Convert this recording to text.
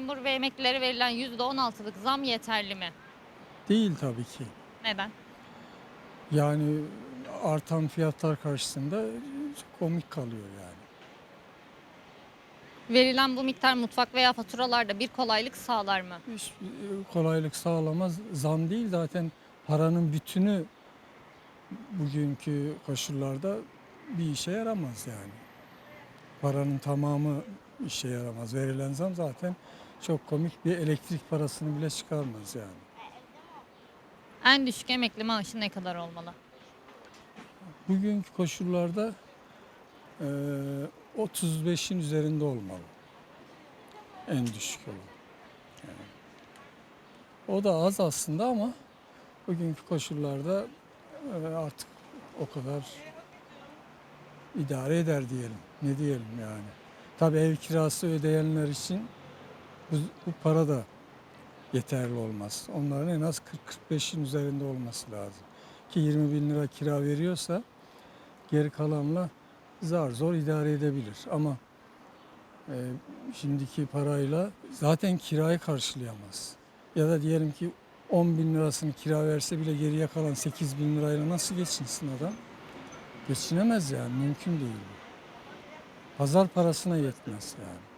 memur ve emeklilere verilen %16'lık zam yeterli mi? Değil tabii ki. Neden? Yani artan fiyatlar karşısında komik kalıyor yani. Verilen bu miktar mutfak veya faturalarda bir kolaylık sağlar mı? Hiç e, kolaylık sağlamaz. Zam değil zaten paranın bütünü bugünkü koşullarda bir işe yaramaz yani. Paranın tamamı işe yaramaz. Verilen zam zaten çok komik bir elektrik parasını bile çıkarmaz yani. En düşük emekli maaşı ne kadar olmalı? Bugünkü koşullarda eee 35'in üzerinde olmalı. En düşük olan. Yani. O da az aslında ama bugünkü koşullarda eee, artık o kadar idare eder diyelim. Ne diyelim yani. Tabii ev kirası ödeyenler için bu, bu para da yeterli olmaz. Onların en az 40-45'in üzerinde olması lazım. Ki 20 bin lira kira veriyorsa geri kalanla zar zor idare edebilir. Ama e, şimdiki parayla zaten kirayı karşılayamaz. Ya da diyelim ki 10 bin lirasını kira verse bile geriye kalan 8 bin lirayla nasıl geçinsin adam? Geçinemez yani mümkün değil. Pazar parasına yetmez yani.